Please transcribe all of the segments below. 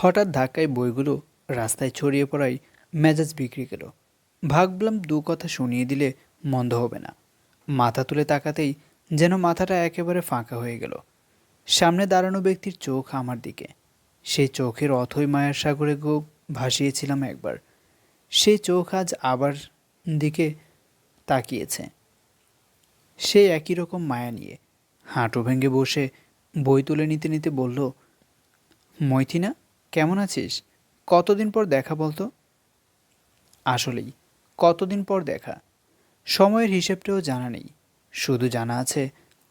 হঠাৎ ধাক্কায় বইগুলো রাস্তায় ছড়িয়ে পড়ায় মেজাজ বিক্রি গেল। ভাবলাম দু কথা শুনিয়ে দিলে মন্দ হবে না। মাথা তুলে তাকাতেই যেন মাথাটা একেবারে ফাঁকা হয়ে গেল। সামনে দাঁড়ানো ব্যক্তির চোখ আমার দিকে। সেই চোখের অথই মায়ার সাগরে গো ভাসিয়েছিলাম একবার। সেই চোখ আজ আবার দিকে তাকিয়েছে। সে একই রকম মায়া নিয়ে হাঁটু ভেঙে বসে বই তুলে নিতে নিতে বলল, মৈথিনা কেমন আছিস? কতদিন পর দেখা বলতো? আসলেই, কতদিন পর দেখা? সময়ের হিসেবটাও জানা নেই। শুধু জানা আছে,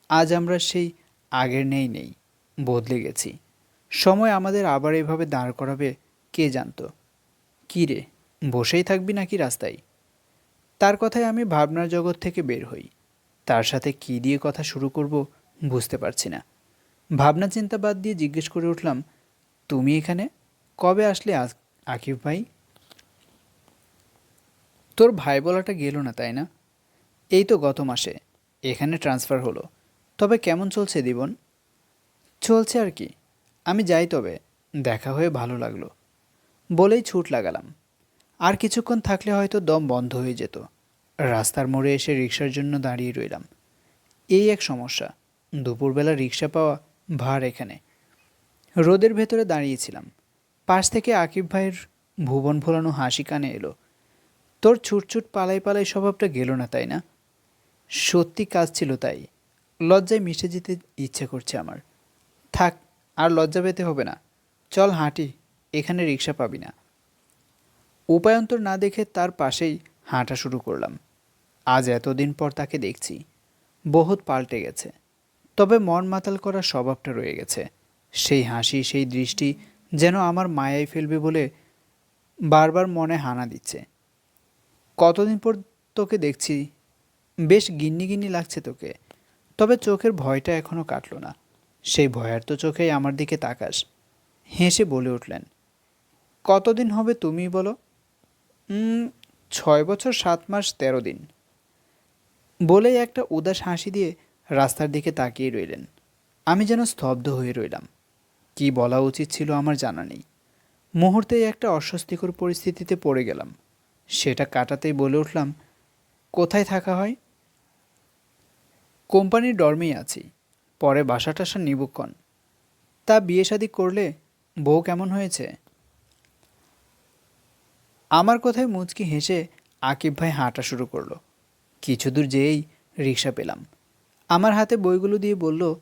আজ আমরা সেই আগের নেই নেই, বদলে গেছি। সময় আমাদের আবার এভাবে দাঁড় করাবে, কে জানতো? কী রে, বসেই থাকবি নাকি রাস্তায়? তার কথায় আমি ভাবনার জগৎ থেকে বের হই। তার সাথে কী দিয়ে কথা শুরু করব বুঝতে পারছি না। ভাবনা চিন্তা বাদ দিয়ে জিজ্ঞেস করে উঠলাম তুমি এখানে? কবে আসলে আকিব ভাই? তোর ভাই বলাটা গেল না, তাই না? এই তো গত মাসে, এখানে ট্রান্সফার হলো। তবে কেমন চলছে দিবন? চলছে আর কি, আমি যাই তবে, দেখা হয়ে ভালো লাগল। বলেই ছুট লাগালাম। আর কিছুক্ষণ থাকলে হয়তো দম বন্ধ হয়ে যেত। রাস্তার মোড়ে এসে রিক্সার জন্য দাঁড়িয়ে রইলাম। এই এক সমস্যা, দুপুরবেলা রিক্সা পাওয়া ভার এখানে। রোদের ভেতরে দাঁড়িয়েছিলাম। পাশ থেকে আকিব ভাইয়ের ভুবন ভোলানো হাসি কানে এলো। তোর ছুটছুট পালাই পালাই স্বভাবটা গেল না, তাই না? সত্যি কাজ ছিল তাই। লজ্জায় মিশে যেতে ইচ্ছে করছে আমার। থাক, আর লজ্জা পেতে হবে না। চল হাঁটি, এখানে রিক্সা পাবি না। উপায়ন্তর না দেখে তার পাশেই হাঁটা শুরু করলাম। আজ এতদিন পর তাকে দেখছি। বহুত পাল্টে গেছে। তবে মন মাতাল করার স্বভাবটা রয়ে গেছে। সেই হাসি, সেই দৃষ্টি যেন আমার মায়ায় ফেলবে বলে বারবার মনে হানা দিচ্ছে। কতদিন পর তোকে দেখছি, বেশ গিন্নি গিন্নি লাগছে তোকে, তবে চোখের ভয়টা এখনও কাটলো না। সেই ভয়ার্ত চোখেই আমার দিকে তাকাস। হেসে বলে উঠলেন, কতদিন হবে তুমি বলো? ছয় বছর সাত মাস তেরো দিন। বলেই একটা উদাস হাসি দিয়ে রাস্তার দিকে তাকিয়ে রইলেন। আমি যেন স্তব্ধ হয়ে রইলাম। কি বলা উচিত ছিল আমার জানা নেই। মুহূর্তেই একটা অস্বস্তিকর পরিস্থিতিতে পড়ে গেলাম। সেটা কাটাতেই বলে উঠলাম, কোথায় থাকা হয়? কোম্পানির ডর্মেই আছি। পরে বাসা টাসা নিবক্ষণ তা বিয়ে শাদি করলে বউ কেমন হয়েছে? আমার কথায় মুচকি হেসে আকিব ভাই হাঁটা শুরু করল। কিছু দূর যেয়েই রিক্সা পেলাম। আমার হাতে বইগুলো দিয়ে বলল,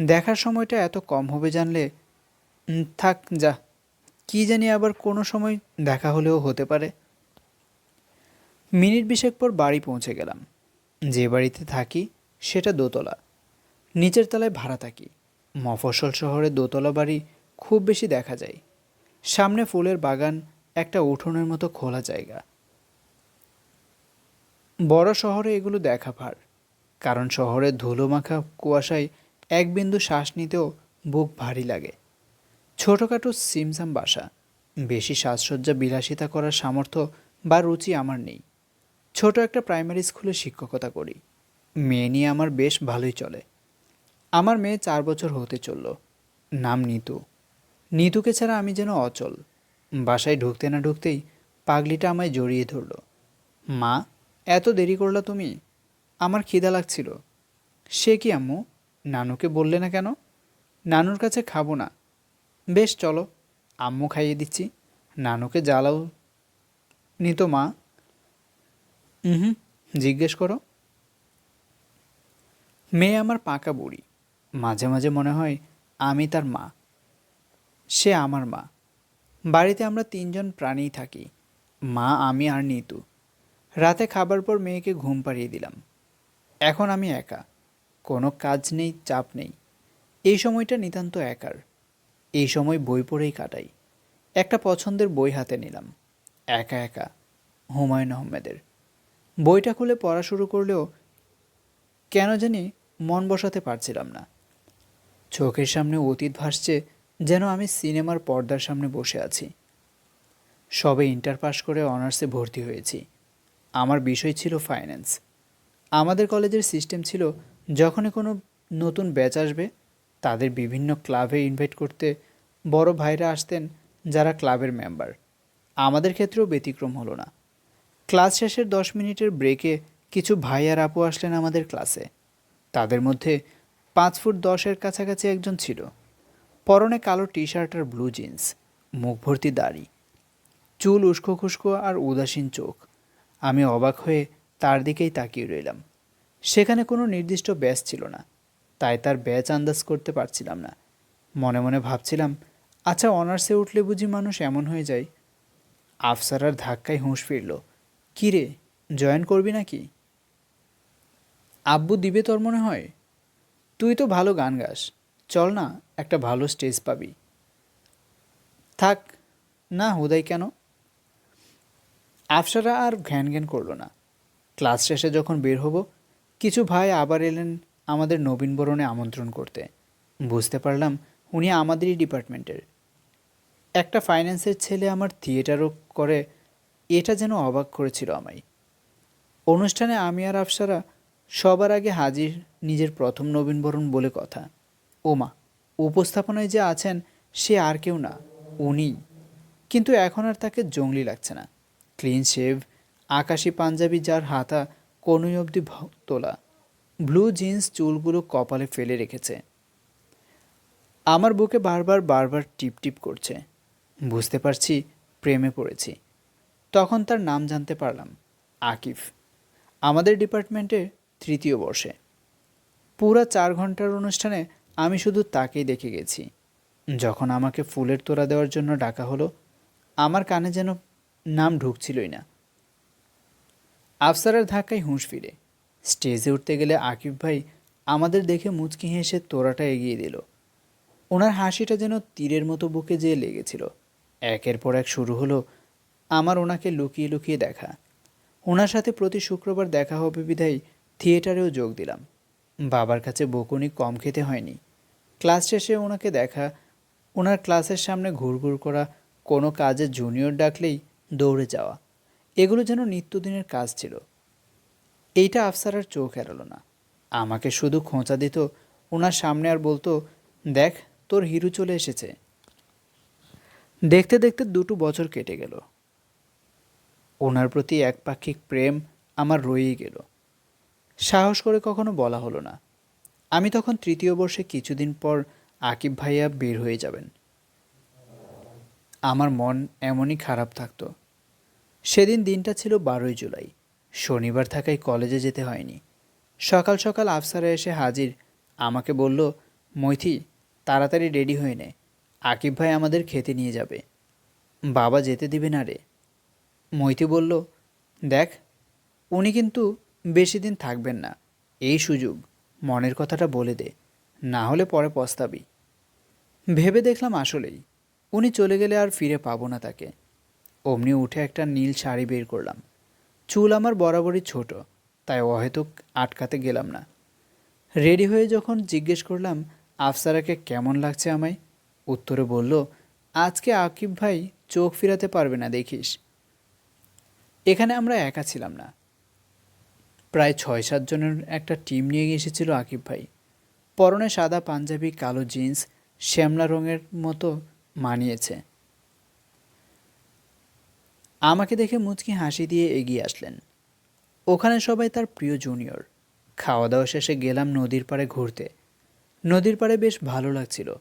দেখার সময়টা এত কম হবে জানলে থাক, যা। কি জানি আবার কোনো সময় দেখা হলেও হতে পারে। মিনিট বিশেক পর বাড়ি পৌঁছে গেলাম। যে বাড়িতে থাকি, সেটা দোতলা। নিচের তলায় ভাড়া থাকি। মফস্বল শহরে দোতলা বাড়ি খুব বেশি দেখা যায়। সামনে ফুলের বাগান, একটা উঠোনের মতো খোলা জায়গা। বড় শহরে এগুলো দেখা ভার, কারণ শহরের ধুলোমাখা কুয়াশায় এক বিন্দু শ্বাস নিতেও বুক ভারী লাগে। ছোটোখাটো সিমসাম বাসা। বেশি সাজসজ্জা, বিলাসিতা করার সামর্থ্য বা রুচি আমার নেই। ছোট একটা প্রাইমারি স্কুলে শিক্ষকতা করি। মেয়ে নিয়ে আমার বেশ ভালোই চলে। আমার মেয়ে চার বছর হতে চলল। নাম নিতু। নিতুকে ছাড়া আমি যেন অচল। বাসায় ঢুকতে না ঢুকতেই পাগলিটা আমায় জড়িয়ে ধরল। মা, এত দেরি করলা তুমি? আমার খিদা লাগছিল। সে কি আম্মু? নানুকে বললে না কেন? নানুর কাছে খাব না। বেশ, চলো। আম্মু খাইয়ে দিচ্ছি। নানুকে জ্বালাও নিত মা। হুম, জিজ্ঞেস করো। মেয়ে আমার পাকা বুড়ি। মাঝে মাঝে মনে হয় আমি তার মা। সে আমার মা। বাড়িতে আমরা তিনজন প্রাণীই থাকি। মা, আমি আর নিতু। রাতে খাবার পর মেয়েকে ঘুম পাড়িয়ে দিলাম। এখন আমি একা। কোনো কাজ নেই, চাপ নেই। এই সময়টা নিতান্ত একার। এই সময় বই পড়েই কাটাই। একটা পছন্দের বই হাতে নিলাম। একা একা, হুমায়ুন আহমেদের। বইটা খুলে পড়া শুরু করলেও কেন জানি মন বসাতে পারছিলাম না। চোখের সামনে অতীত ভাসছে যেন আমি সিনেমার পর্দার সামনে বসে আছি। সবে ইন্টার পাস করে অনার্সে ভর্তি হয়েছি। আমার বিষয় ছিল ফাইন্যান্স। আমাদের কলেজের সিস্টেম ছিল যখনই কোনো নতুন ব্যাচ আসবে, তাদের বিভিন্ন ক্লাবে ইনভাইট করতে বড় ভাইরা আসতেন যারা ক্লাবের মেম্বার। আমাদের ক্ষেত্রেও ব্যতিক্রম হলো না। ক্লাস শেষের দশ মিনিটের ব্রেকে কিছু ভাই আর আপু আসলেন আমাদের ক্লাসে। তাদের মধ্যে পাঁচ ফুট দশের কাছাকাছি একজন ছিল। পরনে কালো টি শার্ট আর ব্লু জিন্স, মুখ ভর্তি দাড়ি, চুল উস্কো খুস্কো আর উদাসীন চোখ। আমি অবাক হয়ে তার দিকেই তাকিয়ে রইলাম। সেখানে কোনো নির্দিষ্ট ব্যাচ ছিল না, তাই তার ব্যাচ আন্দাজ করতে পারছিলাম না। মনে মনে ভাবছিলাম আচ্ছা অনার্সে উঠলে বুঝি মানুষ এমন হয়ে যায়। আফসারার ধাক্কায় হুঁশ ফিরল, কী রে, জয়েন করবি নাকি? আব্বু, দিবে তোর মনে হয়? তুই তো ভালো গান গাস, চল না, একটা ভালো স্টেজ পাবি। থাক, না, হুদাই কেন? আফসারা আর ঘ্যান ঘ্যান করল না। ক্লাস শেষে যখন বের হব, কিছু ভাই আবার এলেন আমাদের নবীনবরণে আমন্ত্রণ করতে। বুঝতে পারলাম, উনি আমাদেরই ডিপার্টমেন্টের। একটা ফাইন্যান্সের ছেলে আমার থিয়েটারও করে, এটা যেন অবাক করেছিল আমায়। অনুষ্ঠানে আমি আর আফসারা সবার আগে হাজির নিজের প্রথম নবীনবরণ বলে কথা। ওমা, উপস্থাপনায় যে আছেন সে আর কেউ না, উনি। কিন্তু এখন আর তাকে জঙ্গলি লাগছে না। ক্লিন শেভ আকাশি পাঞ্জাবি যার হাতা কোনোই অবধি তোলা ব্লু জিন্স চুলগুলো কপালে ফেলে রেখেছে। আমার বুকে বারবার বারবার টিপ টিপ করছে। বুঝতে পারছি, প্রেমে পড়েছি। তখন তার নাম জানতে পারলাম, আকিফ। আমাদের ডিপার্টমেন্টে তৃতীয় বর্ষে। পুরা চার ঘণ্টার অনুষ্ঠানে আমি শুধু তাকেই দেখে গেছি। যখন আমাকে ফুলের তোড়া দেওয়ার জন্য ডাকা হলো, আমার কানে যেন নাম ঢুকছিলই না। আফসারের ধাক্কায় হুঁশ ফিরে। স্টেজে উঠতে গেলে আকিব ভাই আমাদের দেখে মুচকি হেসে তোড়াটা এগিয়ে দিল। ওনার হাসিটা যেন তীরের মতো বুকে যেয়ে লেগেছিল। একের পর এক শুরু হলো আমার ওনাকে লুকিয়ে লুকিয়ে দেখা। ওনার সাথে প্রতি শুক্রবার দেখা হবে বিধায় থিয়েটারেও যোগ দিলাম। বাবার কাছে বকুনি কম খেতে হয়নি। ক্লাস শেষে ওনাকে দেখা, ওনার ক্লাসের সামনে ঘুরঘুর করা, কোনো কাজে জুনিয়র ডাকলেই দৌড়ে যাওয়া, এগুলো যেন নিত্যদিনের কাজ ছিল। এইটা আফসারার চোখ এড়ালো না। আমাকে শুধু খোঁচা দিত, ওনার সামনে আর বলতো, দেখ, তোর হিরু চলে এসেছে। দেখতে দেখতে দুটো বছর কেটে গেল। ওনার প্রতি একপাক্ষিক প্রেম আমার রয়েই গেল। সাহস করে কখনো বলা হলো না। আমি তখন তৃতীয় বর্ষে কিছুদিন পর আকিব ভাইয়া বের হয়ে যাবেন। আমার মন এমনই খারাপ থাকত। সেদিন দিনটা ছিল বারোই জুলাই। শনিবার থাকায় কলেজে যেতে হয়নি। সকাল সকাল আফসারা এসে হাজির। আমাকে বলল, মৈথি, তাড়াতাড়ি রেডি হয়ে নে। আকিব ভাই আমাদের খেতে নিয়ে যাবে। বাবা যেতে দিবে না রে। মৈথি বলল, দেখ, উনি কিন্তু বেশি দিন থাকবেন না। এই সুযোগ, মনের কথাটা বলে দে, না হলে পরে পস্তাবি। ভেবে দেখলাম আসলেই, উনি চলে গেলে আর ফিরে পাবো না তাকে। অমনি উঠে একটা নীল শাড়ি বের করলাম। চুল আমার বরাবরই ছোট, তাই অহেতুক আটকাতে গেলাম না। রেডি হয়ে যখন জিজ্ঞেস করলাম, আফসারাকে কেমন লাগছে আমায়? উত্তরে বলল, আজকে আকিব ভাই চোখ ফিরাতে পারবে না, দেখিস। এখানে আমরা একা ছিলাম না। প্রায় ছয় সাত জনের একটা টিম নিয়ে এসেছিল আকিব ভাই। পরনে সাদা পাঞ্জাবি, কালো জিন্স, শ্যামলা রঙের মতো মানিয়েছে। আমাকে দেখে মুচকি হাসি দিয়ে এগিয়ে আসলেন। ওখানে সবাই তার প্রিয় জুনিয়র। খাওয়া দাওয়া শেষে গেলাম নদীর পাড়ে ঘুরতে। নদীর পাড়ে বেশ ভালো লাগছিল।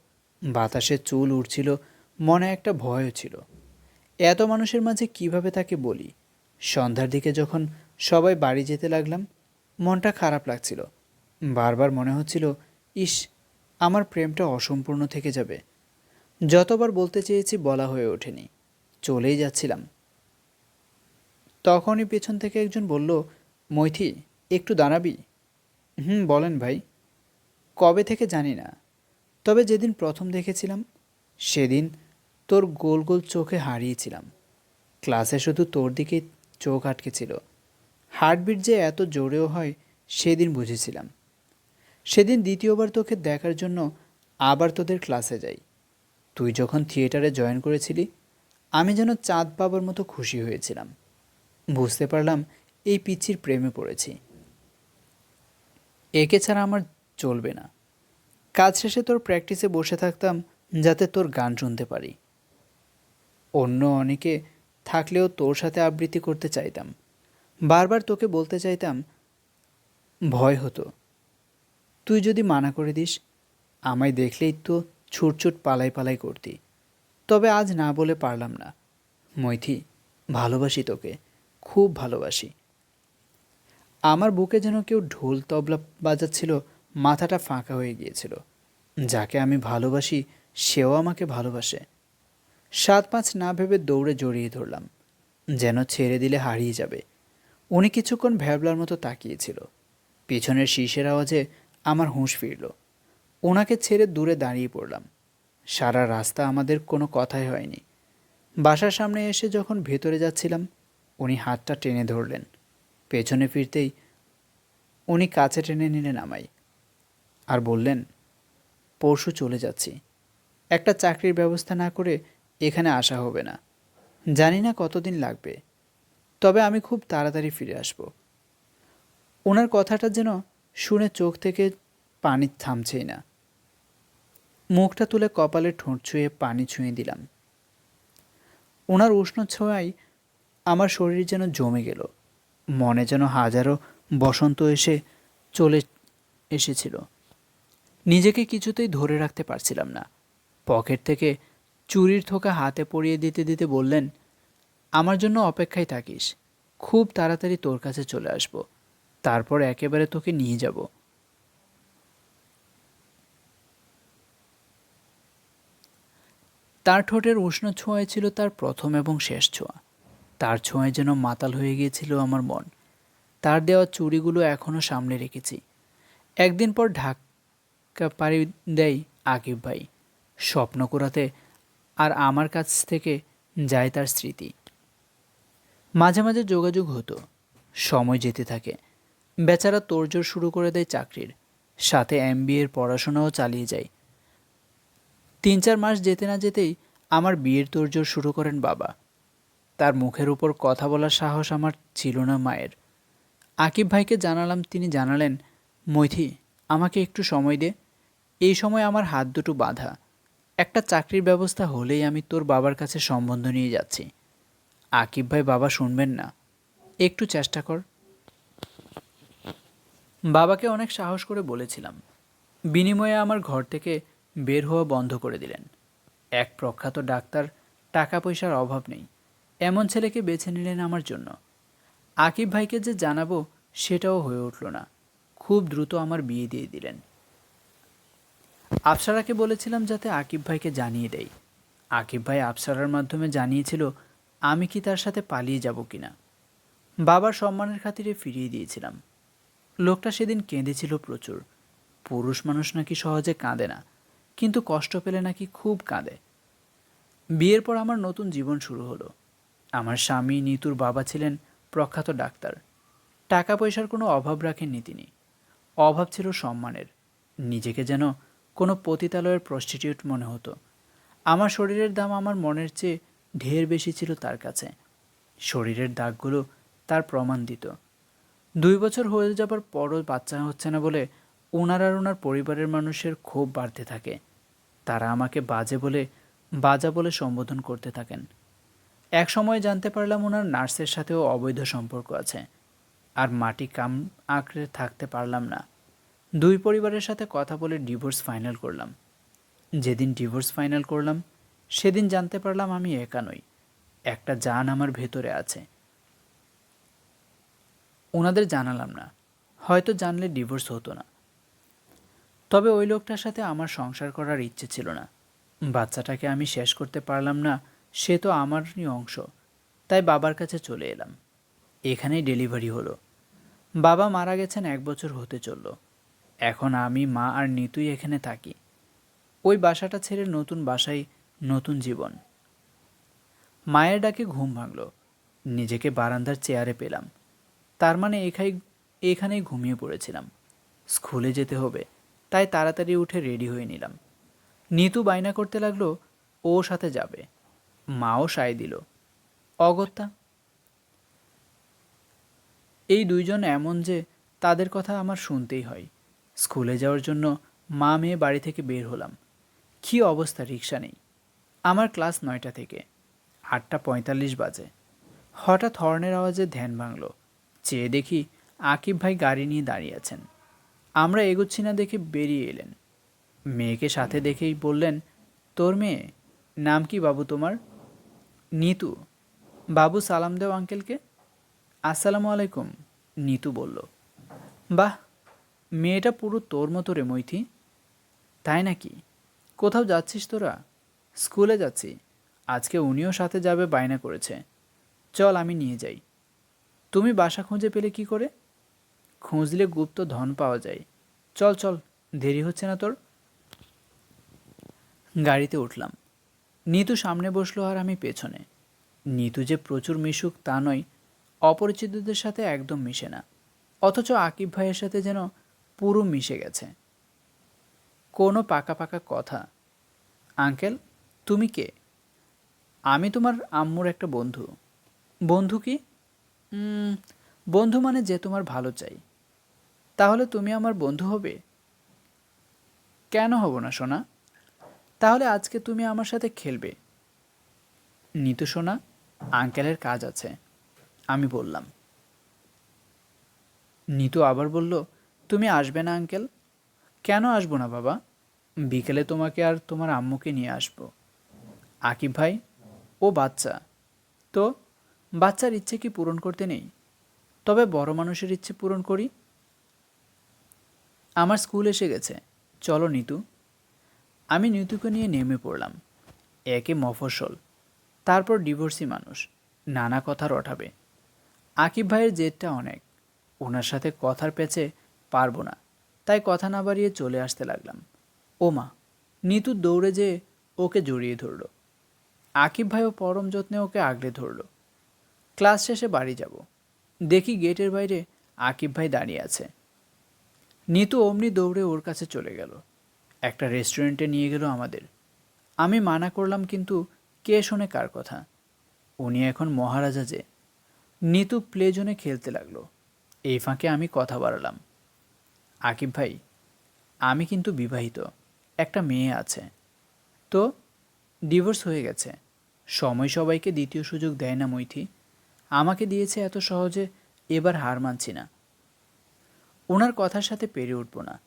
বাতাসে চুল উঠছিল মনে একটা ভয়ও ছিল। এত মানুষের মাঝে কীভাবে তাকে বলি? সন্ধ্যার দিকে যখন সবাই বাড়ি যেতে লাগলাম, মনটা খারাপ লাগছিল। বারবার মনে হচ্ছিল, ইস, আমার প্রেমটা অসম্পূর্ণ থেকে যাবে। যতবার বলতে চেয়েছি বলা হয়ে ওঠেনি, চলেই যাচ্ছিলাম। তখনই পেছন থেকে একজন বলল, মৈথি, একটু দাঁড়াবি? হুম, বলেন ভাই। কবে থেকে জানি না। তবে যেদিন প্রথম দেখেছিলাম, সেদিন তোর গোল গোল চোখে হারিয়েছিলাম। ক্লাসে শুধু তোর দিকেই চোখ আটকেছিল হার্টবিট যে এত জোরেও হয়, সেদিন বুঝেছিলাম। সেদিন দ্বিতীয়বার তোকে দেখার জন্য আবার তোদের ক্লাসে যাই। তুই যখন থিয়েটারে জয়েন করেছিলি, আমি যেন চাঁদ পাবার মতো খুশি হয়েছিলাম। বুঝতে পারলাম এই পিচ্ছির প্রেমে পড়েছি। একে ছাড়া আমার চলবে না। কাজ শেষে তোর প্র্যাকটিসে বসে থাকতাম, যাতে তোর গান শুনতে পারি। অন্য অনেকে থাকলেও তোর সাথে আবৃত্তি করতে চাইতাম। বারবার তোকে বলতে চাইতাম, ভয় হতো। তুই যদি মানা করে দিস, আমায় দেখলেই তো ছুট ছুট পালাই পালাই করতি। তবে আজ না বলে পারলাম না। মৈথি, ভালোবাসি তোকে। খুব ভালোবাসি। আমার বুকে যেন কেউ ঢোল, তবলা বাজাচ্ছিল মাথাটা ফাঁকা হয়ে গিয়েছিল। যাকে আমি ভালোবাসি, সেও আমাকে ভালোবাসে। সাত পাঁচ না ভেবে দৌড়ে জড়িয়ে ধরলাম, যেন ছেড়ে দিলে হারিয়ে যাবে। উনি কিছুক্ষণ ভ্যাবলার মতো তাকিয়েছিল। পিছনের শীষের আওয়াজে আমার হুঁশ ফিরল। ওনাকে ছেড়ে দূরে দাঁড়িয়ে পড়লাম। সারা রাস্তা আমাদের কোনো কথাই হয়নি। বাসার সামনে এসে যখন ভেতরে যাচ্ছিলাম, উনি হাতটা টেনে ধরলেন। পেছনে ফিরতেই উনি কাছে টেনে নিলেন আমায়। আর বললেন, পরশু চলে যাচ্ছি। একটা চাকরির ব্যবস্থা না করে এখানে আসা হবে না। জানি না কতদিন লাগবে। তবে আমি খুব তাড়াতাড়ি ফিরে আসব। ওনার কথাটা যেন শুনে চোখ থেকে পানি থামছেই না। মুখটা তুলে কপালে ঠোঁট ছুঁয়ে পানি ছুঁয়ে দিলাম। ওনার উষ্ণ ছোঁয়ায় আমার শরীর যেন জমে গেল। মনে যেন হাজারো বসন্ত এসে চলে এসেছিল। নিজেকে কিছুতেই ধরে রাখতে পারছিলাম না। পকেট থেকে চুরির থোকা হাতে পরিয়ে দিতে দিতে বললেন, আমার জন্য অপেক্ষায় থাকিস, খুব তাড়াতাড়ি তোর কাছে চলে আসব, তারপর একেবারে তোকে নিয়ে যাব। তার ঠোঁটের উষ্ণ ছোঁয়ায় ছিল তার প্রথম এবং শেষ ছোঁয়া। তার ছোঁয়ায় যেন মাতাল হয়ে গিয়েছিল আমার মন। তার দেওয়া চুড়িগুলো এখনও সামনে রেখেছি। একদিন পর ঢাকা পাড়ি দেয় আকিব ভাই। স্বপ্ন করাতে আর আমার কাছ থেকে যায় তার স্মৃতি। মাঝে মাঝে যোগাযোগ হতো। সময় যেতে থাকে। বেচারা তোড়জোড় শুরু করে দেয় চাকরির। সাথে এম এর পড়াশোনাও চালিয়ে যায়। তিন চার মাস যেতে না যেতেই আমার বিয়ের তোড়জোড় শুরু করেন বাবা। তার মুখের উপর কথা বলার সাহস আমার ছিল না মায়ের। আকিব ভাইকে জানালাম, তিনি জানালেন, মৈথি, আমাকে একটু সময় দে। এই সময় আমার হাত দুটো বাঁধা। একটা চাকরির ব্যবস্থা হলেই আমি তোর বাবার কাছে সম্বন্ধ নিয়ে যাচ্ছি। আকিব ভাই বাবা শুনবেন না। একটু চেষ্টা কর। বাবাকে অনেক সাহস করে বলেছিলাম। বিনিময়ে আমার ঘর থেকে বের হওয়া বন্ধ করে দিলেন। এক প্রখ্যাত ডাক্তার, টাকা পয়সার অভাব নেই। এমন ছেলেকে বেছে নিলেন আমার জন্য। আকিব ভাইকে যে জানাব সেটাও হয়ে উঠল না। খুব দ্রুত আমার বিয়ে দিয়ে দিলেন। আফসারাকে বলেছিলাম যাতে আকিব ভাইকে জানিয়ে দেয় আকিব ভাই আফসারার মাধ্যমে জানিয়েছিল, আমি কি তার সাথে পালিয়ে যাব কিনা? বাবার সম্মানের খাতিরে ফিরিয়ে দিয়েছিলাম। লোকটা সেদিন কেঁদেছিল প্রচুর। পুরুষ মানুষ নাকি সহজে কাঁদে না, কিন্তু কষ্ট পেলে নাকি খুব কাঁদে। বিয়ের পর আমার নতুন জীবন শুরু হলো। আমার স্বামী নিতুর বাবা ছিলেন প্রখ্যাত ডাক্তার। টাকা পয়সার কোনো অভাব রাখেননি তিনি। অভাব ছিল সম্মানের। নিজেকে যেন কোনো পতিতালয়ের প্রস্টিটিউট মনে হতো। আমার শরীরের দাম আমার মনের চেয়ে ঢের বেশি ছিল তার কাছে। শরীরের দাগগুলো তার প্রমাণ দিত। দুই বছর হয়ে যাবার পরও বাচ্চা হচ্ছে না বলে ওনার আর ওনার পরিবারের মানুষের ক্ষোভ বাড়তে থাকে। তারা আমাকে বাজে বলে, বাজা বলে সম্বোধন করতে থাকেন। এক সময় জানতে পারলাম ওনার নার্সের সাথেও অবৈধ সম্পর্ক আছে। আর মাটি কাম আঁকড়ে থাকতে পারলাম না। দুই পরিবারের সাথে কথা বলে ডিভোর্স ফাইনাল করলাম। যেদিন ডিভোর্স ফাইনাল করলাম, সেদিন জানতে পারলাম আমি একা নই, একটা জান আমার ভেতরে আছে। ওনাদের জানালাম না, হয়তো জানলে ডিভোর্স হতো না। তবে ওই লোকটার সাথে আমার সংসার করার ইচ্ছে ছিল না। বাচ্চাটাকে আমি শেষ করতে পারলাম না, সে তো আমারই অংশ, তাই বাবার কাছে চলে এলাম। এখানেই ডেলিভারি হলো। বাবা মারা গেছেন এক বছর হতে চলল। এখন আমি, মা আর নিতুই এখানে থাকি। ওই বাসাটা ছেড়ে নতুন বাসায় নতুন জীবন। মায়ের ডাকে ঘুম ভাঙল। নিজেকে বারান্দার চেয়ারে পেলাম। তার মানে এখাই, এখানেই ঘুমিয়ে পড়েছিলাম। স্কুলে যেতে হবে, তাই তাড়াতাড়ি উঠে রেডি হয়ে নিলাম। নিতু বায়না করতে লাগল, ও সাথে যাবে। মাও সায় দিল, অগত্যা, এই দুইজন এমন যে তাদের কথা আমার শুনতেই হয়। স্কুলে যাওয়ার জন্য মা মেয়ে বাড়ি থেকে বের হলাম। কী অবস্থা রিক্সা নেই। আমার ক্লাস নয়টা থেকে। আটটা পঁয়তাল্লিশ বাজে। হঠাৎ হর্নের আওয়াজে ধ্যান ভাঙল। চেয়ে দেখি আকিব ভাই গাড়ি নিয়ে দাঁড়িয়ে আছেন। আমরা এগোচ্ছি না দেখে বেরিয়ে এলেন। মেয়েকে সাথে দেখেই বললেন, তোর মেয়ে? নাম কি বাবু তোমার? নিতু। বাবু, সালাম দেও আঙ্কেলকে। আসসালামু আলাইকুম, নিতু বলল। বাহ মেয়েটা পুরো তোর মতো রে মৈথি। তাই নাকি? কোথাও যাচ্ছিস তোরা? স্কুলে যাচ্ছি। আজকে উনিও সাথে যাবে, বায়না করেছে। চল আমি নিয়ে যাই। তুমি বাসা খুঁজে পেলে কি করে? খুঁজলে গুপ্ত ধন পাওয়া যায়। চল চল, দেরি হচ্ছে না তোর। গাড়িতে উঠলাম। নিতু সামনে বসল আর আমি পেছনে। নিতু যে প্রচুর মিশুক তা নয়, অপরিচিতদের সাথে একদম মিশে না। অথচ আকিব ভাইয়ের সাথে যেন পুরো মিশে গেছে। কোনো পাকা পাকা কথা। আঙ্কেল, তুমি কে? আমি তোমার আম্মুর একটা বন্ধু। বন্ধু কি? বন্ধু মানে যে তোমার ভালো চাই। তাহলে তুমি আমার বন্ধু হবে? কেন হব না, সোনা? তাহলে আজকে তুমি আমার সাথে খেলবে। নিতু সোনা, আঙ্কেলের কাজ আছে। আমি বললাম। নিতু আবার বলল তুমি আসবে না, আঙ্কেল? কেন আসব না, বাবা? বিকেলে তোমাকে আর তোমার আম্মুকে নিয়ে আসব। আকিব ভাই, ও বাচ্চা। তো, বাচ্চার ইচ্ছে কি পূরণ করতে নেই? তবে বড় মানুষের ইচ্ছে পূরণ করি। আমার স্কুল এসে গেছে। চলো, নিতু। আমি নিতুকে নিয়ে নেমে পড়লাম। একে মফস্বল। তারপর ডিভোর্সি মানুষ। নানা কথা রটাবে আকিব ভাইয়ের জেদটা অনেক। ওনার সাথে কথার পেছে পারব না। তাই কথা না বাড়িয়ে চলে আসতে লাগলাম। ও মা নিতু দৌড়ে যেয়ে ওকে জড়িয়ে ধরল। আকিব ভাইও পরম যত্নে ওকে আগলে ধরল। ক্লাস শেষে বাড়ি যাব। দেখি গেটের বাইরে আকিব ভাই দাঁড়িয়ে আছে। নিতু অমনি দৌড়ে ওর কাছে চলে গেল। একটা রেস্টুরেন্টে নিয়ে গেল আমাদের। আমি মানা করলাম কিন্তু কে শোনে কার কথা। উনি এখন মহারাজা যে। নিতু প্লে জোনে খেলতে লাগল। এই ফাঁকে আমি কথা বাড়ালাম। আকিব ভাই, আমি কিন্তু বিবাহিত, একটা মেয়ে আছে। তো ডিভোর্স হয়ে গেছে। সময় সবাইকে দ্বিতীয় সুযোগ দেয় না মৈথি। আমাকে দিয়েছে এত সহজে, এবার হার মানছি না। ওনার কথার সাথে পেরে উঠব না।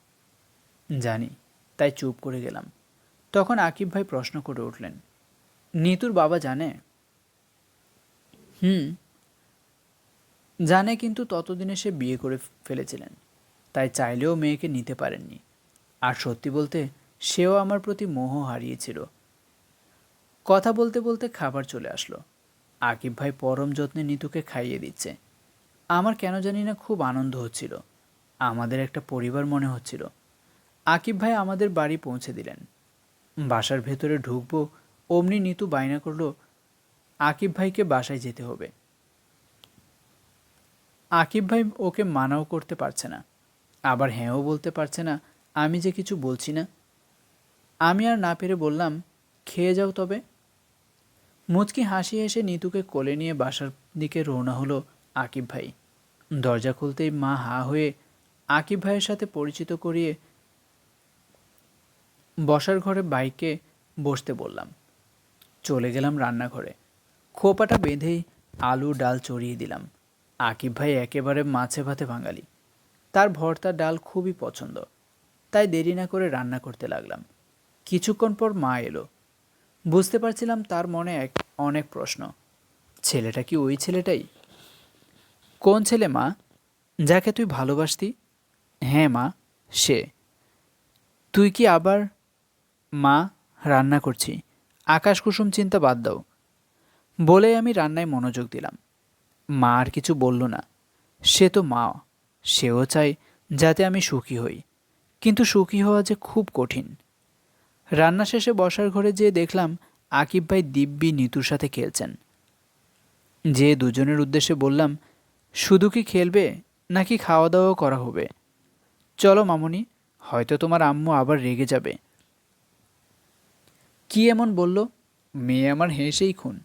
জানি, তাই চুপ করে গেলাম। তখন আকিব ভাই প্রশ্ন করে উঠলেন, নিতুর বাবা জানে? হুম, জানে কিন্তু ততদিনে সে বিয়ে করে ফেলেছিলেন। তাই চাইলেও মেয়েকে নিতে পারেননি। আর সত্যি বলতে, সেও আমার প্রতি মোহ হারিয়েছিল। কথা বলতে বলতে খাবার চলে আসলো। আকিব ভাই পরম যত্নে নিতুকে খাইয়ে দিচ্ছে। আমার কেন জানি না খুব আনন্দ হচ্ছিল। আমাদের একটা পরিবার মনে হচ্ছিল। আকিব ভাই আমাদের বাড়ি পৌঁছে দিলেন। বাসার ভেতরে ঢুকবো, অমনি নিতু বায়না করল, আকিব ভাইকে বাসায় যেতে হবে। আকিব ভাই ওকে মানাও করতে পারছে না। আবার হ্যাঁও বলতে পারছে না, আমি যে কিছু বলছি না। আমি আর না পেরে বললাম, খেয়ে যাও তবে। মুচকি হাসি হেসে নিতুকে কোলে নিয়ে বাসার দিকে রওনা হলো আকিব ভাই। দরজা খুলতেই মা হা হয়ে আকিব ভাইয়ের সাথে পরিচিত করিয়ে বসার ঘরে বাইকে বসতে বললাম। চলে গেলাম রান্নাঘরে। খোপাটা বেঁধেই আলু ডাল চড়িয়ে দিলাম। আকিব ভাই একেবারে মাছে ভাতে বাঙালি। তার ভর্তা ডাল খুবই পছন্দ। তাই দেরি না করে রান্না করতে লাগলাম। কিছুক্ষণ পর মা এলো। বুঝতে পারছিলাম তার মনে এক অনেক প্রশ্ন। ছেলেটা কি ওই ছেলেটাই? কোন ছেলে, মা? যাকে তুই ভালোবাসতি? হ্যাঁ মা, সে। তুই কি আবার, মা, রান্না করছি? আকাশ কুসুম চিন্তা বাদ দাও। বলে আমি রান্নায় মনোযোগ দিলাম। মা আর কিছু বলল না। সে তো মা। সেও চায় যাতে আমি সুখী হই, কিন্তু সুখী হওয়া যে খুব কঠিন। রান্না শেষে বসার ঘরে যেয়ে দেখলাম আকিব ভাই দিব্যি নিতুর সাথে খেলছেন। যে দুজনের উদ্দেশ্যে বললাম, শুধু কি খেলবে নাকি খাওয়া দাওয়াও করা হবে? চলো মামনি, হয়তো তোমার আম্মু আবার রেগে যাবে। কি এমন বলল? মেয়ে আমার হেসেই খুন।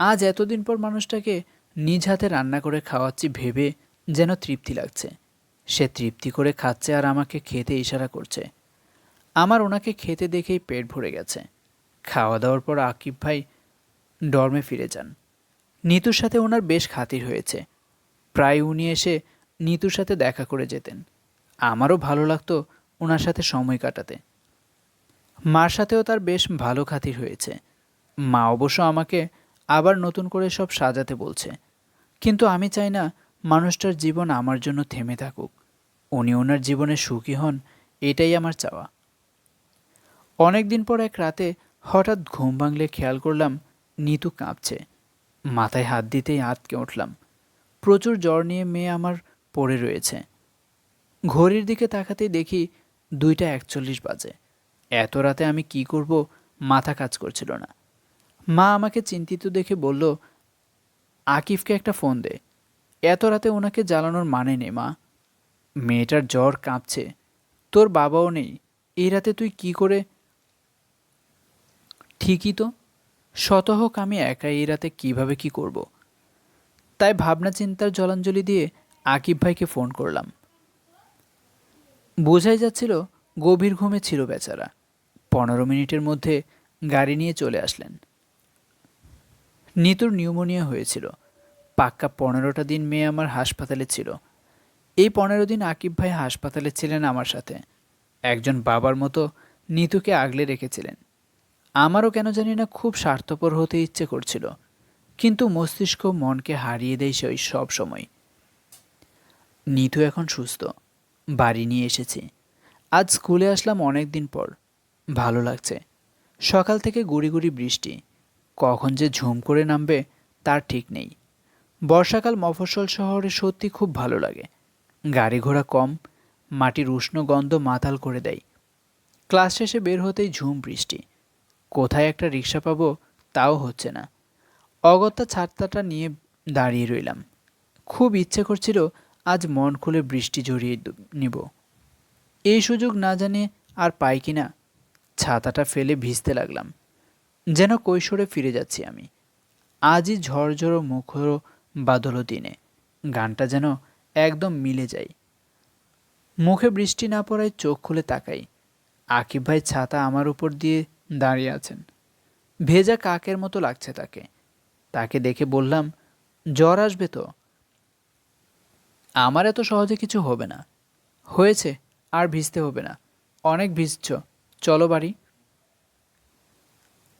আজ এতদিন পর মানুষটাকে নিজ হাতে রান্না করে খাওয়াচ্ছি ভেবে যেন তৃপ্তি লাগছে। সে তৃপ্তি করে খাচ্ছে আর আমাকে খেতে ইশারা করছে। আমার ওনাকে খেতে দেখেই পেট ভরে গেছে। খাওয়া দাওয়ার পর আকিব ভাই ডর্মে ফিরে যান। নিতুর সাথে ওনার বেশ খাতির হয়েছে। প্রায় উনি এসে নিতুর সাথে দেখা করে যেতেন। আমারও ভালো লাগতো ওনার সাথে সময় কাটাতে। মার সাথেও তার বেশ ভালো খাতির হয়েছে। মা অবশ্য আমাকে আবার নতুন করে সব সাজাতে বলছে। কিন্তু আমি চাই না মানুষটার জীবন আমার জন্য থেমে থাকুক। উনি ওনার জীবনে সুখী হন, এটাই আমার চাওয়া। অনেক দিন পর এক রাতে হঠাৎ ঘুম ভাঙলে খেয়াল করলাম নিতু কাঁপছে। মাথায় হাত দিতেই আটকে উঠলাম। প্রচুর জ্বর নিয়ে মেয়ে আমার পড়ে রয়েছে। ঘড়ির দিকে তাকাতেই দেখি দুইটা একচল্লিশ বাজে। এত রাতে আমি কি করব মাথা কাজ করছিল না। মা আমাকে চিন্তিত দেখে বলল, আকিফকে একটা ফোন দে। এত রাতে ওনাকে জ্বালানোর মানে নেই মা। মেয়েটার জ্বর কাঁপছে। তোর বাবাও নেই। এই রাতে তুই কি করে? ঠিকই তো। শত হোক আমি একা এই রাতে কীভাবে কি করব। তাই ভাবনা চিন্তার জলাঞ্জলি দিয়ে আকিব ভাইকে ফোন করলাম। বোঝাই যাচ্ছিল গভীর ঘুমে ছিল বেচারা। পনেরো মিনিটের মধ্যে গাড়ি নিয়ে চলে আসলেন। নিতুর নিউমোনিয়া হয়েছিল। পাক্কা পনেরোটা দিন মেয়ে আমার হাসপাতালে ছিল। এই পনেরো দিন আকিব ভাই হাসপাতালে ছিলেন আমার সাথে। একজন বাবার মতো নিতুকে আগলে রেখেছিলেন। আমারও কেন জানি না খুব স্বার্থপর হতে ইচ্ছে করছিল, কিন্তু মস্তিষ্ক মনকে হারিয়ে দেয় সেই সব সময়। নিতু এখন সুস্থ, বাড়ি নিয়ে এসেছি। আজ স্কুলে আসলাম অনেক দিন পর। ভালো লাগছে। সকাল থেকে গুড়ি গুড়ি বৃষ্টি। কখন যে ঝুম করে নামবে তার ঠিক নেই। বর্ষাকাল মফস্বল শহরে সত্যি খুব ভালো লাগে। গাড়ি ঘোড়া কম, মাটির উষ্ণ গন্ধ মাতাল করে দেয়। ক্লাস শেষে বের হতেই ঝুম বৃষ্টি। কোথায় একটা রিক্সা পাবো তাও হচ্ছে না। অগত্যা ছাত্রাটা নিয়ে দাঁড়িয়ে রইলাম। খুব ইচ্ছে করছিল আজ মন খুলে বৃষ্টি জড়িয়ে নিব। এই সুযোগ না জানে আর পাই কি না, ছাতাটা ফেলে ভিজতে লাগলাম। যেন কৈশোরে ফিরে যাচ্ছি আমি। আজই ঝড়ঝড়ো মুখর বাদল দিনে গানটা যেন একদম মিলে যায়। মুখে বৃষ্টি না পড়ায় চোখ খুলে তাকাই। আকিব ভাই ছাতা আমার উপর দিয়ে দাঁড়িয়ে আছেন। ভেজা কাকের মতো লাগছে তাকে। তাকে দেখে বললাম, জ্বর আসবে তো? আমার এত সহজে কিছু হবে না। হয়েছে, আর ভিজতে হবে না। অনেক ভিজছ। চলো বাড়ি।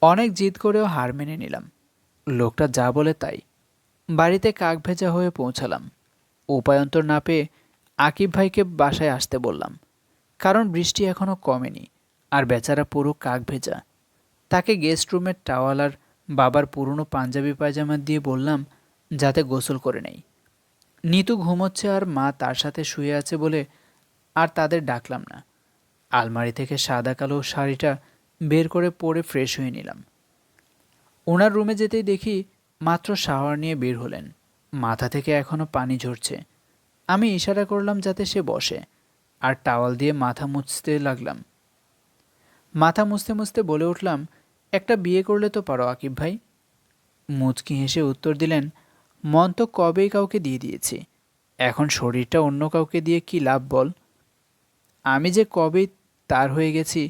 অনেক জিদ করেও হার মেনে নিলাম। লোকটা যা বলে তাই। বাড়িতে কাক ভেজা হয়ে পৌঁছালাম। উপায়ন্তর না পেয়ে আকিব ভাইকে বাসায় আসতে বললাম, কারণ বৃষ্টি এখনও কমেনি আর বেচারা পুরো কাক ভেজা। তাকে গেস্ট রুমের টাওয়াল আর বাবার পুরনো পাঞ্জাবি পায়জামা দিয়ে বললাম, যাতে গোসল করে নেই। নিতু ঘুমোচ্ছে আর মা তার সাথে শুয়ে আছে বলে আর তাদের ডাকলাম না। আলমারি থেকে সাদা কালো শাড়িটা বের করে পরে ফ্রেশ হয়ে নিলাম। ওনার রুমে যেতেই দেখি মাত্র শাওয়ার নিয়ে বের হলেন। মাথা থেকে এখনও পানি ঝরছে। আমি ইশারা করলাম যাতে সে বসে, আর টাওয়াল দিয়ে মাথা মুছতে লাগলাম। মাথা মুছতে মুছতে বলে উঠলাম, একটা বিয়ে করলে তো পারো, আকিব ভাই। মুচকি হেসে উত্তর দিলেন, মন তো কবেই কাউকে দিয়ে দিয়েছি। এখন শরীরটা অন্য কাউকে দিয়ে কি লাভ বল? আমি যে কবেই তার হয়ে গেছি,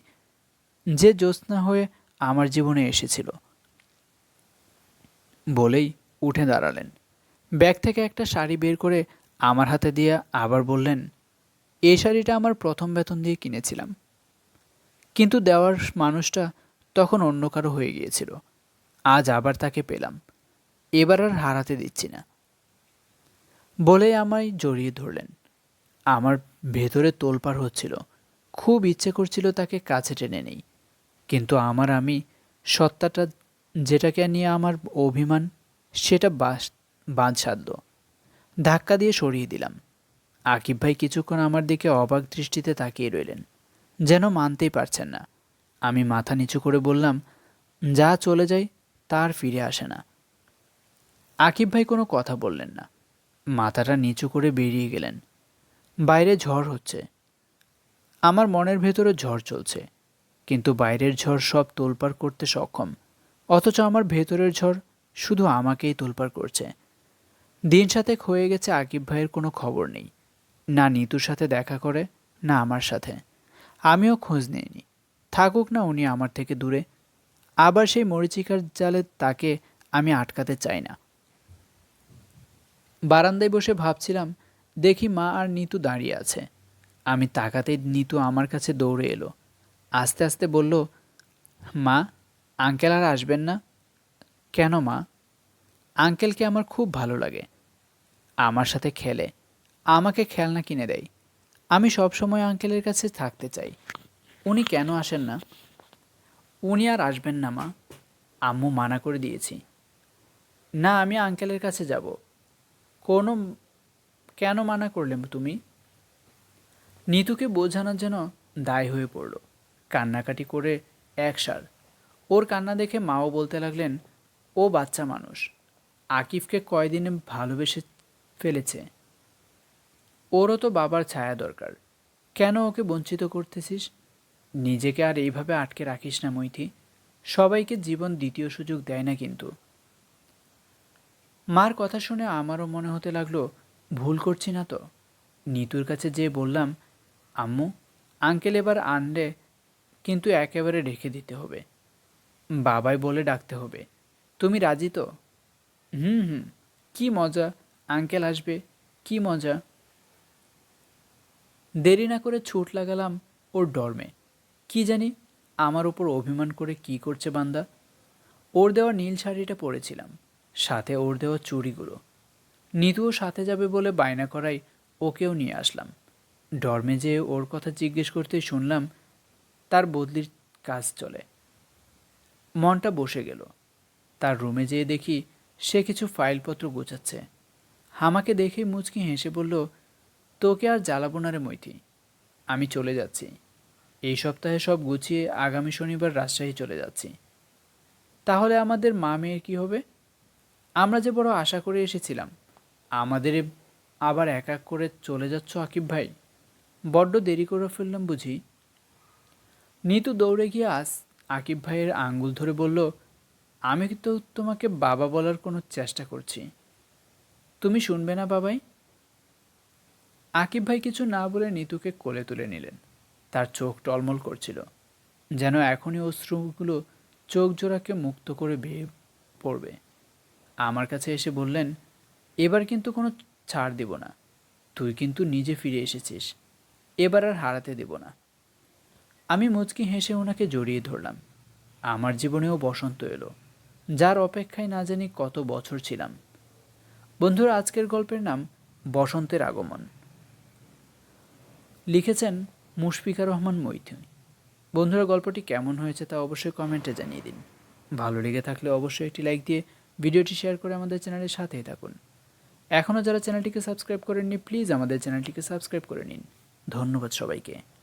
যে জ্যোৎস্না হয়ে আমার জীবনে এসেছিল বলেই উঠে দাঁড়ালেন। ব্যাগ থেকে একটা শাড়ি বের করে আমার হাতে দিয়ে আবার বললেন এই শাড়িটা আমার প্রথম বেতন দিয়ে কিনেছিলাম। কিন্তু দেওয়ার মানুষটা তখন অন্য কারও হয়ে গিয়েছিল। আজ আবার তাকে পেলাম। এবার আর হারাতে দিচ্ছি না। বলে আমায় জড়িয়ে ধরলেন। আমার ভেতরে তোলপাড় হচ্ছিল। খুব ইচ্ছে করছিল তাকে কাছে টেনে নেই। কিন্তু আমার আমি সত্তাটা যেটাকে নিয়ে আমার অভিমান, সেটা বাঁধ সাধল ধাক্কা দিয়ে সরিয়ে দিলাম। আকিব ভাই কিছুক্ষণ আমার দিকে অবাক দৃষ্টিতে তাকিয়ে রইলেন। যেন মানতেই পারছেন না। আমি মাথা নিচু করে বললাম, যা চলে যায়, তার ফিরে আসে না। আকিব ভাই কোনো কথা বললেন না। মাথাটা নিচু করে বেরিয়ে গেলেন। বাইরে ঝড় হচ্ছে। আমার মনের ভেতরে ঝড় চলছে। কিন্তু বাইরের ঝড় সব তোলপাড় করতে সক্ষম। অথচ আমার ভেতরের ঝড় শুধু আমাকেই তোলপাড় করছে। দিন সাথে হয়ে গেছে আকিব ভাইয়ের কোনো খবর নেই। না নিতুর সাথে দেখা করে, না আমার সাথে। আমিও খোঁজ নিইনি। থাকুক না উনি আমার থেকে দূরে। আবার সেই মরিচিকার জালে তাকে আমি আটকাতে চাই না। বারান্দায় বসে ভাবছিলাম, দেখি মা আর নিতু দাঁড়িয়ে আছে। আমি তাকাতেই নিতু আমার কাছে দৌড়ে এলো। আস্তে আস্তে বলল, মা আঙ্কেল আর আসবেন না? কেন মা? আঙ্কেলকে আমার খুব ভালো লাগে। আমার সাথে খেলে। আমাকে খেলনা কিনে দেয়। আমি সব সময় আঙ্কেলের কাছে থাকতে চাই। উনি কেন আসেন না? উনি আর আসবেন না, মা। আম্মু মানা করে দিয়েছি। না, আমি আঙ্কেলের কাছে যাব। কোনো কেন মানা করলে তুমি? নিতুকে বোঝানোর জন্য দায় হয়ে পড়ল। কান্নাকাটি করে একসার ওর কান্না দেখে মাও বলতে লাগলেন, ও বাচ্চা মানুষ। আকিফকে কয়দিনে ভালোবেসে ফেলেছে? ওরও তো বাবার ছায়া দরকার। কেন ওকে বঞ্চিত করতেছিস? নিজেকে আর এইভাবে আটকে রাখিস না, মৈথি। সবাইকে জীবন দ্বিতীয় সুযোগ দেয় না কিন্তু। মার কথা শুনে আমারও মনে হতে লাগল, ভুল করছি না তো? নিতুর কাছে যেয়ে বললাম, আম্মু, আঙ্কেল এবার আনলে কিন্তু একেবারে রেখে দিতে হবে বাবাই বলে ডাকতে হবে। তুমি রাজি তো? হুম হুম। কি মজা? আঙ্কেল আসবে। কি মজা? দেরি না করে ছুট লাগালাম ওর ডরমে। কি জানি আমার ওপর অভিমান করে কি করছে বান্দা। ওর দেওয়া নীল শাড়িটা পরেছিলাম, সাথে ওর দেওয়া চুড়িগুলো। নিতুও সাথে যাবে বলে বায়না করাই ওকেও নিয়ে আসলাম। ডরমে যেয়ে ওর কথা জিজ্ঞেস করতে শুনলাম তার বদলির কাজ চলে। মনটা বসে গেল। তার রুমে যেয়ে দেখি সে কিছু ফাইলপত্র গোছাচ্ছে। হামাকে দেখে মুচকি হেসে বলল, তোকে আর জ্বালাবো না রে মৈথি। আমি চলে যাচ্ছি। এই সপ্তাহে সব গুছিয়ে আগামী শনিবার রাজশাহী চলে যাচ্ছি। তাহলে আমাদের মা মেয়ের কী হবে? আমরা যে বড় আশা করে এসেছিলাম, আমাদের আবার এক এক করে চলে যাচ্ছ আকিব ভাই? বড্ড দেরি করে ফেললাম বুঝি? নিতু দৌড়ে গিয়ে আস আকিব ভাইয়ের আঙ্গুল ধরে বলল, আমি তো তোমাকে বাবা বলার কোনো চেষ্টা করছি। তুমি শুনবে না, বাবাই? আকিব ভাই কিছু না বলে নিতুকে কোলে তুলে নিলেন। তার চোখ টলমল করছিল, যেন এখনই অশ্রুগুলো চোখ জোড়াকে মুক্ত করে বেয়ে পড়বে। আমার কাছে এসে বললেন, এবার কিন্তু কোনো ছাড় দেব না। তুই কিন্তু নিজে ফিরে এসেছিস। এবার আর হারাতে দেব না। আমি মুচকি হেসে ওনাকে জড়িয়ে ধরলাম। আমার জীবনেও বসন্ত এলো, যার অপেক্ষায় না জানি কত বছর ছিলাম। বন্ধুরা, আজকের গল্পের নাম বসন্তের আগমন। লিখেছেন মুশফিকা রহমান মৈথুন। বন্ধুরা, গল্পটি কেমন হয়েছে তা অবশ্যই কমেন্টে জানিয়ে দিন। ভালো লেগে থাকলে অবশ্যই একটি লাইক দিয়ে ভিডিওটি শেয়ার করে আমাদের চ্যানেলের সাথেই থাকুন। এখনও যারা চ্যানেলটিকে সাবস্ক্রাইব করেননি, প্লিজ আমাদের চ্যানেলটিকে সাবস্ক্রাইব করে নিন। ধন্যবাদ সবাইকে।